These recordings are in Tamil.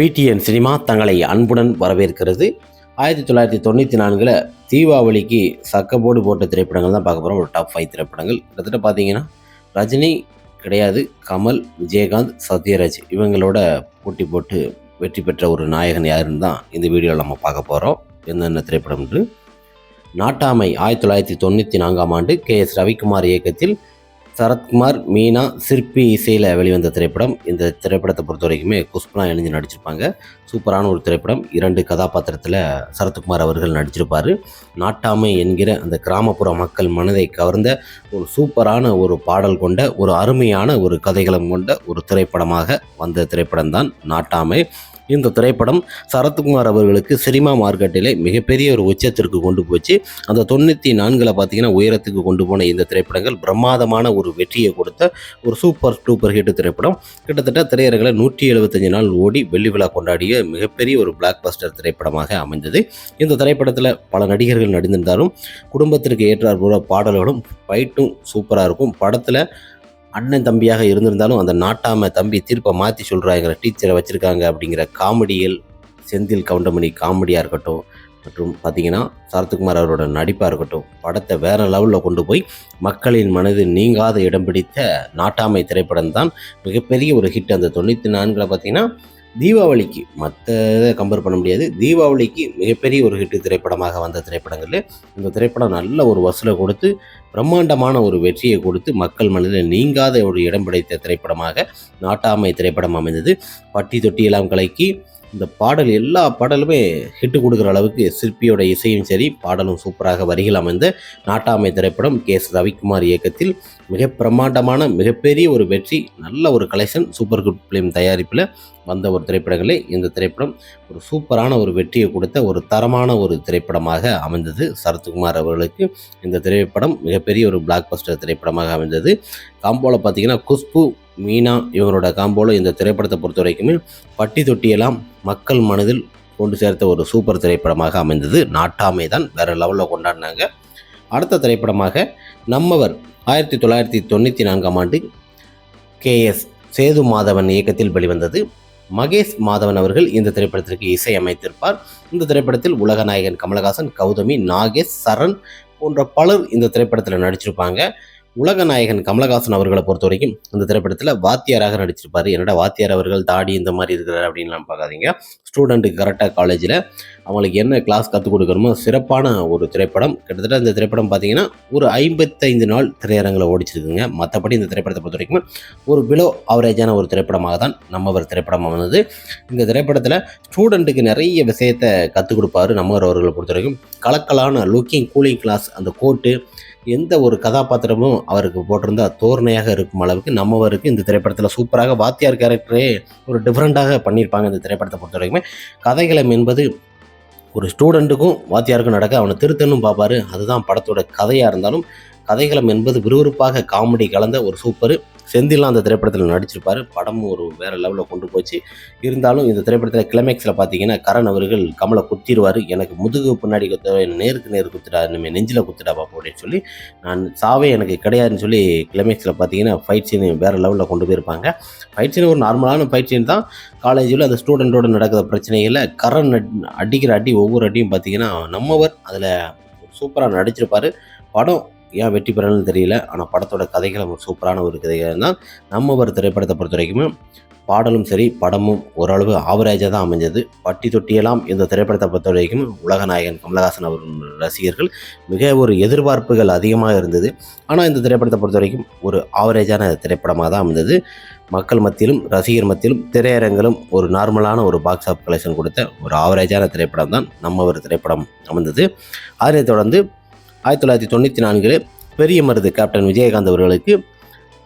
பிடிஎன் சினிமா தங்களை அன்புடன் வரவேற்கிறது. ஆயிரத்தி தொள்ளாயிரத்தி தொண்ணூற்றி நான்கில் தீபாவளிக்கு சக்கப்போடு போட்ட திரைப்படங்கள் தான் பார்க்க போகிறோம் ஒரு டாப் ஃபைவ் திரைப்படங்கள். கிட்டத்தட்ட பார்த்தீங்கன்னா ரஜினி கிடையாது கமல் விஜயகாந்த் சத்யராஜ் இவங்களோட போட்டி போட்டு வெற்றி பெற்ற ஒரு நாயகன் யாருன்னு தான் இந்த வீடியோவில் நம்ம பார்க்க போகிறோம் என்னென்ன திரைப்படம் நாட்டாமை ஆயிரத்தி தொள்ளாயிரத்தி தொண்ணூற்றி நான்காம் ஆண்டு கே எஸ் ரவிக்குமார் இயக்கத்தில் சரத்குமார் மீனா சிற்பி இசையில் வெளிவந்த திரைப்படம். இந்த திரைப்படத்தை பொறுத்த வரைக்குமே குஷ்பனா இணைஞ்சு நடிச்சிருப்பாங்க. சூப்பரான ஒரு திரைப்படம். இரண்டு கதாபாத்திரத்தில் சரத்குமார் அவர்கள் நடிச்சிருப்பார். நாட்டாமை என்கிற அந்த கிராமப்புற மக்கள் மனதை கவர்ந்த ஒரு சூப்பரான ஒரு பாடல் கொண்ட ஒரு அருமையான ஒரு கதைகளம் கொண்ட ஒரு திரைப்படமாக வந்த திரைப்படம் தான் நாட்டாமை. இந்த திரைப்படம் சரத்குமார் அவர்களுக்கு சினிமா மார்க்கெட்டிலே மிகப்பெரிய ஒரு உச்சத்திற்கு கொண்டு போச்சு. அந்த தொண்ணூற்றி நான்கில் பார்த்தீங்கன்னா உயரத்துக்கு கொண்டு போன இந்த திரைப்படங்கள் பிரம்மாதமான ஒரு வெற்றியை கொடுத்த ஒரு சூப்பர் டூப்பர் ஹிட் திரைப்படம். கிட்டத்தட்ட திரையரங்கில் நூற்றி எழுபத்தஞ்சு நாள் ஓடி வெள்ளி விழா கொண்டாடிய மிகப்பெரிய ஒரு பிளாக் பஸ்டர் திரைப்படமாக அமைந்தது. இந்த திரைப்படத்தில் பல நடிகர்கள் நடிந்திருந்தாலும் குடும்பத்திற்கு ஏற்றார் போல பாடல்களும் ஃபைட்டும் சூப்பராக இருக்கும். படத்தில் அண்ணன் தம்பியாக இருந்திருந்தாலும் அந்த நாட்டாம தம்பி தீர்ப்பை மாற்றி சொல்கிறாங்கிற டீச்சரை வச்சுருக்காங்க அப்படிங்கிற காமெடிகள் செந்தில் கவுண்டமணி காமெடியாக இருக்கட்டும் மற்றும் பார்த்தீங்கன்னா சரத்குமார் அவரோட நடிப்பாக இருக்கட்டும் படத்தை வேறு லெவலில் கொண்டு போய் மக்களின் மனது நீங்காத இடம் பிடித்த நாட்டாமை திரைப்படம் தான் மிகப்பெரிய ஒரு ஹிட் அந்த தொண்ணூற்றி நான்கில் பார்த்தீங்கன்னா தீபாவளிக்கு மற்ற இதை கம்பேர் பண்ண முடியாது. தீபாவளிக்கு மிகப்பெரிய ஒரு ஹிட் திரைப்படமாக வந்த திரைப்படங்களில் இந்த திரைப்படம் நல்ல ஒரு வசூலை கொடுத்து பிரம்மாண்டமான ஒரு வெற்றியை கொடுத்து மக்கள் மனதில் நீங்காத ஒரு இடம் பிடித்த திரைப்படமாக நாட்டாமை திரைப்படம் அமைந்தது. பட்டி தொட்டியெல்லாம் கலக்கி இந்த பாடல் எல்லா பாடலுமே ஹிட்டு கொடுக்குற அளவுக்கு சிற்பியோட இசையும் சரி பாடலும் சூப்பராக வரிகள் அமைந்த நாட்டாமை திரைப்படம் கே எஸ் ரவிக்குமார் இயக்கத்தில் மிக பிரம்மாண்டமான மிகப்பெரிய ஒரு வெற்றி நல்ல ஒரு கலெக்ஷன் சூப்பர் குட் ஃபிலிம் தயாரிப்பில் வந்த ஒரு திரைப்படங்களே இந்த திரைப்படம். ஒரு சூப்பரான ஒரு வெற்றியை கொடுத்த ஒரு தரமான ஒரு திரைப்படமாக அமைந்தது சரத்குமார் அவர்களுக்கு. இந்த திரைப்படம் மிகப்பெரிய ஒரு பிளாக் பஸ்டர் திரைப்படமாக அமைந்தது. காம்போவில் பார்த்தீங்கன்னா குஷ்பு மீனா இவங்களோட காம்போவில் இந்த திரைப்படத்தை பொறுத்த வரைக்குமே பட்டி தொட்டியெல்லாம் மக்கள் மனதில் கொண்டு சேர்த்த ஒரு சூப்பர் திரைப்படமாக அமைந்தது. நாட்டாமை தான் வேறு லெவலில் கொண்டாடினாங்க. அடுத்த திரைப்படமாக நம்மவர் ஆயிரத்தி தொள்ளாயிரத்தி தொண்ணூற்றி நான்காம் ஆண்டு கேஎஸ் சேது மாதவன் இயக்கத்தில் வெளிவந்தது. மகேஷ் மாதவன் அவர்கள் இந்த திரைப்படத்திற்கு இசை அமைத்திருப்பார் இந்த திரைப்படத்தில் உலகநாயகன் கமலஹாசன் கௌதமி நாகேஷ் சரண் போன்ற பலர் இந்த திரைப்படத்தில் நடிச்சிருப்பாங்க. உலக நாயகன் கமலஹாசன் அவர்களை பொறுத்த வரைக்கும் இந்த திரைப்படத்தில் வாத்தியாராக நடிச்சிருப்பார். என்னடா வாத்தியார் அவர்கள் தாடி இந்த மாதிரி இருக்கிறார் அப்படின்லாம் பார்க்காதீங்க. ஸ்டூடெண்ட்டுக்கு கரெக்டாக காலேஜில் அவங்களுக்கு என்ன கிளாஸ் கற்றுக் கொடுக்கணுமோ சிறப்பான ஒரு திரைப்படம். கிட்டத்தட்ட இந்த திரைப்படம் பார்த்தீங்கன்னா ஒரு ஐம்பத்தைந்து நாள் திரையரங்கில் ஓடிச்சிருக்குங்க. மற்றபடி இந்த திரைப்படத்தை பொறுத்த வரைக்கும் ஒரு பிலோ அவரேஜான ஒரு திரைப்படமாக தான் நம்ம ஒரு திரைப்படம் வந்தது இந்த திரைப்படத்தில் ஸ்டூடெண்ட்டுக்கு நிறைய விஷயத்தை கற்றுக் கொடுப்பாரு நம்மவர் அவர்களை பொறுத்த வரைக்கும் கலக்கலான லுக்கிங் கூலிங் கிளாஸ் அந்த கோட்டு எந்த ஒரு கதாபாத்திரமும் அவருக்கு போட்டிருந்தா தோரணையாக இருக்கும் அளவுக்கு நம்மவருக்கு இந்த திரைப்படத்தில் சூப்பராக வாத்தியார் கேரக்டரே ஒரு டிஃப்ரெண்ட்டாக பண்ணியிருப்பாங்க இந்த திரைப்படத்தை பொறுத்த வரைக்குமே. கதைகளம் என்பது ஒரு ஸ்டூடெண்ட்டுக்கும் வாத்தியாருக்கும் நடக்க அவனை திருத்தனும் பார்ப்பாரு. அதுதான் படத்தோட கதையாக இருந்தாலும் கதைகளம் என்பது விறுவிறுப்பாக காமெடி கலந்த ஒரு சூப்பர் செந்திலாம் அந்த திரைப்படத்தில் நடிச்சிருப்பார். படமும் ஒரு வேறு லெவலில் கொண்டு போச்சு. இருந்தாலும் இந்த திரைப்படத்தில் கிளைமேக்ஸில் பார்த்தீங்கன்னா கரண் அவர்கள் கமலை குத்திடுவார் எனக்கு முதுகு பின்னாடி குத்த நேருக்கு நேர் குத்துடா நம்ம நெஞ்சில் குத்துடா பாப்போம் அப்படின்னு சொல்லி நான் சாவே எனக்கு கிடையாதுன்னு சொல்லி கிளைமேக்ஸில் பார்த்தீங்கன்னா ஃபைட் சீன் வேறு லெவலில் கொண்டு போயிருப்பாங்க. ஃபைட் சீன் ஒரு நார்மலான ஃபைட் சீன் தான். காலேஜில் அந்த ஸ்டூடெண்ட்டோட நடக்கிற பிரச்சனைகளை கரண் அடிக்கிற அடி ஒவ்வொரு அடியும் பார்த்தீங்கன்னா நம்மவர் அதில் சூப்பராக நடிச்சிருப்பார். படம் ஏன் வெற்றி பெறணும்னு தெரியல. ஆனால் படத்தோட கதைகள் ஒரு சூப்பரான ஒரு கதைகள் தான் நம்ம ஒரு திரைப்படத்தை பொறுத்த வரைக்குமே பாடலும் சரி படமும் ஓரளவு ஆவரேஜாக தான் அமைஞ்சது. பட்டி தொட்டியெல்லாம் இந்த திரைப்படத்தை பொறுத்த வரைக்கும் உலகநாயகன் கமலஹாசன் அவர் ரசிகர்கள் மிக ஒரு எதிர்பார்ப்புகள் அதிகமாக இருந்தது. ஆனால் இந்த திரைப்படத்தை பொறுத்த வரைக்கும் ஒரு ஆவரேஜான திரைப்படமாக தான் அமைந்தது. மக்கள் மத்தியிலும் ரசிகர் மத்தியிலும் திரையரங்கிலும் ஒரு நார்மலான ஒரு பாக்ஸ் ஆஃப் கலெக்ஷன் கொடுத்த ஒரு ஆவரேஜான திரைப்படம் தான் நம்ம ஒரு திரைப்படம் அமைந்தது. அதனைத் தொடர்ந்து ஆயிரத்தி தொள்ளாயிரத்தி தொண்ணூற்றி நான்கில் பெரிய மருது கேப்டன் விஜயகாந்த் அவர்களுக்கு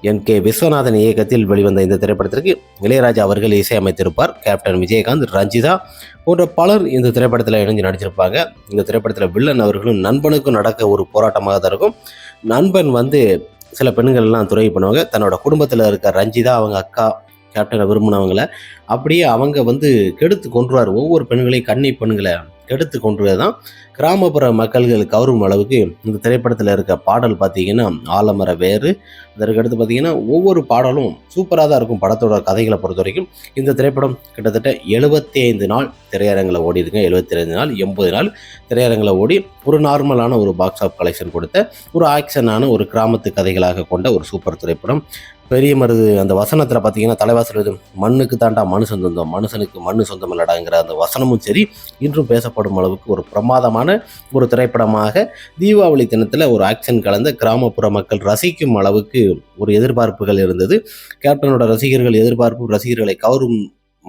என் கே. விஸ்வநாதன் இயக்கத்தில் வெளிவந்த இந்த திரைப்படத்திற்கு இளையராஜா அவர்கள் இசையமைத்திருப்பார். கேப்டன் விஜயகாந்த் ரஞ்சிதா போன்ற பலர் இந்த திரைப்படத்தில் இணைஞ்சு நடிச்சிருப்பாங்க இந்த திரைப்படத்தில் வில்லன் அவர்களும் நண்பனுக்கும் நடக்க ஒரு போராட்டமாக தான் இருக்கும். நண்பன் வந்து சில பெண்கள்லாம் துறை பண்ணுவாங்க. தன்னோட குடும்பத்தில் இருக்க ரஞ்சிதா அவங்க அக்கா கேப்டனை விரும்பினவங்களை அப்படியே அவங்க வந்து கெடுத்து கொன்றுவார். ஒவ்வொரு பெண்களையும் கன்னி பெண்களை கெடுத்து கொன்றது தான் கிராமப்புற மக்கள்கள் கவரும் அளவுக்கு இந்த திரைப்படத்தில் இருக்க பாடல் பார்த்தீங்கன்னா ஆலமர வேறு. அதற்கடுத்து பார்த்தீங்கன்னா ஒவ்வொரு பாடலும் சூப்பராக தான் இருக்கும் படத்தோட கதைகளை பொறுத்த வரைக்கும் இந்த திரைப்படம் கிட்டத்தட்ட எழுபத்தி ஐந்து நாள் திரையரங்கில் ஓடி எழுபத்தி ஐந்து நாள் எண்பது நாள் திரையரங்கில் ஓடி ஒரு நார்மலான ஒரு பாக்ஸ் ஆஃப் கலெக்ஷன் கொடுத்த ஒரு ஆக்ஷனான ஒரு கிராமத்து கதைகளாக கொண்ட ஒரு சூப்பர் திரைப்படம். பெரிய மருது அந்த வசனத்தில் பார்த்தீங்கன்னா தலைவாசல் இது மண்ணுக்கு தாண்டா மனு சொந்தம் மனுஷனுக்கு மண்ணு சொந்தம் இல்லடாங்கிற அந்த வசனமும் சரி இன்றும் பேசப்படும் அளவுக்கு ஒரு பிரமாதமான ஒரு திரைப்படமாக தீபாவளி தினத்தில் ஒரு ஆக்ஷன் கலந்த கிராமப்புற மக்கள் ரசிக்கும் அளவுக்கு ஒரு எதிர்பார்ப்புகள் இருந்தது. கேப்டனோட ரசிகர்கள் எதிர்பார்ப்பு ரசிகர்களை கவரும்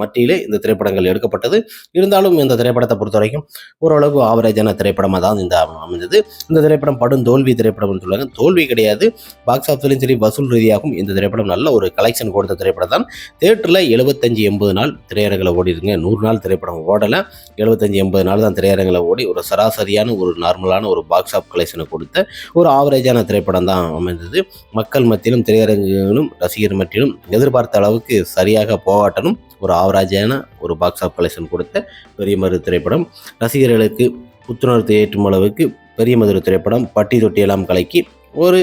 மத்தியிலே இந்த திரைப்படங்கள் எடுக்கப்பட்டது. இருந்தாலும் இந்த திரைப்படத்தை பொறுத்த வரைக்கும் ஓரளவு ஆவரேஜான திரைப்படமாக தான் இந்த அமைந்தது. இந்த திரைப்படம் படும் தோல்வி திரைப்படம்னு சொல்லுவாங்க. தோல்வி கிடையாது. பாக்ஸ் ஆஃபீஸ்லையும் சரி வசூல் ரீதியாகவும் இந்த திரைப்படம் நல்ல ஒரு கலெக்ஷன் கொடுத்த திரைப்படம் தான். தேட்டரில் எழுபத்தஞ்சு எண்பது நாள் திரையரங்களை ஓடிடுங்க. நூறு நாள் திரைப்படம் ஓடலை. எழுபத்தஞ்சு எண்பது நாள் தான் திரையரங்கில் ஓடி ஒரு சராசரியான ஒரு நார்மலான ஒரு பாக்ஸ் ஆஃப் கலெக்ஷனை கொடுத்த ஒரு ஆவரேஜான திரைப்படம் தான் அமைந்தது. மக்கள் மத்தியிலும் திரையரங்குகளும் ரசிகர் மத்தியிலும் எதிர்பார்த்த அளவுக்கு சரியாக போகாட்டனும் ஒரு ஆவராஜான ஒரு பாக்ஸ் ஆஃப் கலெக்ஷன் கொடுத்த பெரிய மரு திரைப்படம். ரசிகர்களுக்கு புத்துணர்வு ஏற்றும் அளவுக்கு பெரிய மதுரை திரைப்படம் பட்டி தொட்டியெல்லாம் கலக்கி ஒரு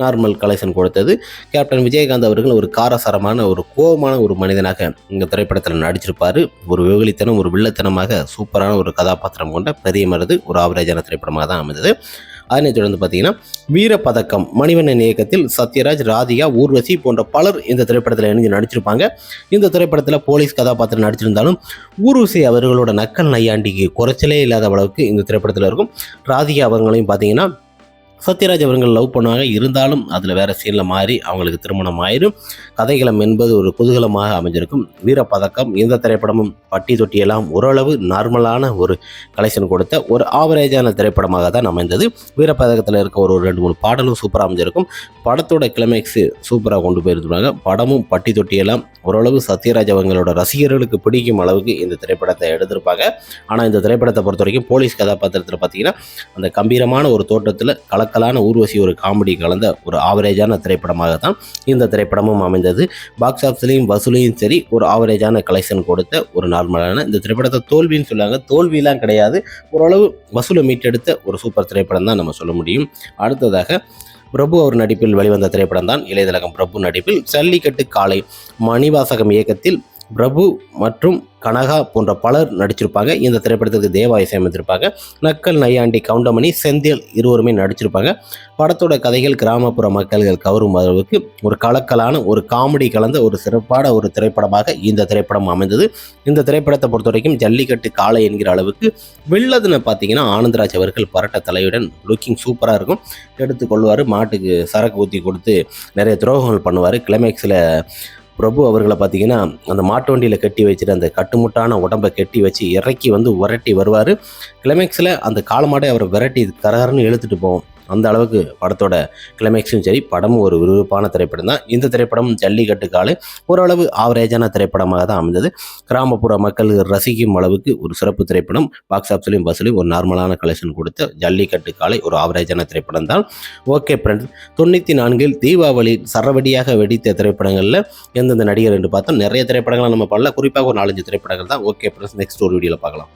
நார்மல் கலெக்ஷன் கொடுத்தது. கேப்டன் விஜயகாந்த் அவர்கள் ஒரு காரசாரமான ஒரு கோபமான ஒரு மனிதனாக இந்த திரைப்படத்தில் நடிச்சிருப்பார். ஒரு வெகுளித்தனம் ஒரு வில்லத்தனமாக சூப்பரான ஒரு கதாபாத்திரம் கொண்ட பெரிய மருது ஒரு ஆவரேஜான திரைப்படமாக தான் அமைந்தது. அதனைத் தொடர்ந்து பார்த்தீங்கன்னா வீரப்பதக்கம் மணிவண்ணன் இயக்கத்தில் சத்யராஜ் ராதிகா ஊர்வசி போன்ற பலர் இந்த திரைப்படத்தில் இணைஞ்சு நடிச்சிருப்பாங்க. இந்த திரைப்படத்தில் போலீஸ் கதாபாத்திரம் நடிச்சிருந்தாலும் ஊர்வசி அவர்களோட நக்கல் நையாண்டிக்கு குறைச்சலே இல்லாத அளவுக்கு இந்த திரைப்படத்தில் இருக்கும். ராதிகா அவர்களையும் பார்த்தீங்கன்னா சத்யராஜ் அவர்கள் லவ் பண்ணுவாங்க. இருந்தாலும் அதில் வேறு சீனில் மாறி அவங்களுக்கு திருமணம் ஆயிரும். கதைகளம் என்பது ஒரு குதூகலமாக அமைஞ்சிருக்கும். வீரப்பதக்கம் இந்த திரைப்படமும் பட்டி தொட்டியெல்லாம் ஓரளவு நார்மலான ஒரு கலெக்ஷன் கொடுத்த ஒரு ஆவரேஜான திரைப்படமாக தான் அமைந்தது. வீரப்பதக்கத்தில் இருக்க ஒரு ரெண்டு மூணு பாடலும் சூப்பராக அமைஞ்சிருக்கும். படத்தோட கிளைமேக்ஸு சூப்பராக கொண்டு போயிருந்தாங்க. படமும் பட்டி தொட்டியெல்லாம் ஓரளவு சத்யராஜ் அவங்களோட ரசிகர்களுக்கு பிடிக்கும் அளவுக்கு இந்த திரைப்படத்தை எடுத்திருப்பாங்க. ஆனால் இந்த திரைப்படத்தை பொறுத்த வரைக்கும் போலீஸ் கதாபாத்திரத்தில் பார்த்தீங்கன்னா அந்த கம்பீரமான ஒரு தோட்டத்தில் கலக்கலான ஊர்வசி ஒரு காமெடி கலந்த ஒரு ஆவரேஜான திரைப்படமாக தான் இந்த திரைப்படமும் அமைந்தது. பாக்ஸ் ஆஃபீஸ்லையும் வசூலையும் சரி ஒரு ஆவரேஜான கலெக்ஷன் கொடுத்த ஒரு நார்மலான இந்த திரைப்படத்தை தோல்வின்னு சொல்லுவாங்க. தோல்வியெலாம் கிடையாது. ஓரளவு வசூலை மீட்டெடுத்த ஒரு சூப்பர் திரைப்படம் தான் நம்ம சொல்ல முடியும். அடுத்ததாக பிரபு அவர் நடிப்பில் வெளிவந்த திரைப்படம் தான் இளையதலகம் பிரபு நடிப்பில். ஜல்லிக்கட்டு காலை மணிவாசகம் இயக்கத்தில் பிரபு மற்றும் கனகா போன்ற பலர் நடிச்சிருப்பாங்க. இந்த திரைப்படத்துக்கு தேவா இசையமைத்திருப்பாங்க நக்கல் நையாண்டி கவுண்டமணி செந்தில் இருவருமே நடிச்சிருப்பாங்க. படத்தோட கதைகள் கிராமப்புற மக்கள்கள் கவரும் அளவுக்கு ஒரு கலக்கலான ஒரு காமெடி கலந்த ஒரு சிறப்பான ஒரு திரைப்படமாக இந்த திரைப்படம் அமைந்தது. இந்த திரைப்படத்தை பொறுத்த வரைக்கும் ஜல்லிக்கட்டு காளை என்கிற அளவுக்கு வெள்ளதுன்னு பார்த்தீங்கன்னா ஆனந்தராஜ் அவர்கள் பரட்ட தலையுடன் லுக்கிங் சூப்பராக இருக்கும். எடுத்துக்கொள்வார் மாட்டுக்கு சரக்கு ஊற்றி கொடுத்து நிறைய துரோகங்கள் பண்ணுவார். கிளைமேக்ஸில் பிரபு அவர்களை பார்த்தீங்கன்னா அந்த மாட்டு வண்டியில் கட்டி வச்சுட்டு அந்த கட்டுமுட்டான உடம்பை கட்டி வச்சு இறக்கி வந்து உரட்டி வருவார். கிளைமேக்ஸில் அந்த காலமாடை அவரை விரட்டி கரகரன்னு இழுத்துட்டு போவோம். அந்த அளவுக்கு படத்தோட கிளைமேக்ஸும் சரி படமும் ஒரு விறுவிறுப்பான திரைப்படம் தான். இந்த திரைப்படம் ஜல்லிக்கட்டு காலு ஓரளவு ஆவரேஜான திரைப்படமாக தான் அமைந்தது. கிராமப்புற மக்கள் ரசிக்கும் அளவுக்கு ஒரு சிறப்பு திரைப்படம். பாக்ஸ் ஆஃபீஸ்லையும் பஸ்லையும் ஒரு நார்மலான கலெக்ஷன் கொடுத்த ஜல்லிக்கட்டு காலை ஒரு ஆவரேஜான திரைப்படம் தான். ஓகே ஃப்ரெண்ட்ஸ் தொண்ணூற்றி நான்கில் தீபாவளி சரவடியாக வெடித்த திரைப்படங்களில் எந்தெந்த நடிகர் என்று பார்த்தோம் நிறைய திரைப்படங்களை நம்ம பண்ணல குறிப்பாக ஒரு நாலஞ்சு திரைப்படங்கள் தான். ஓகே ஃப்ரெண்ட்ஸ் நெக்ஸ்ட் ஒரு வீடியோவில் பார்க்கலாம்.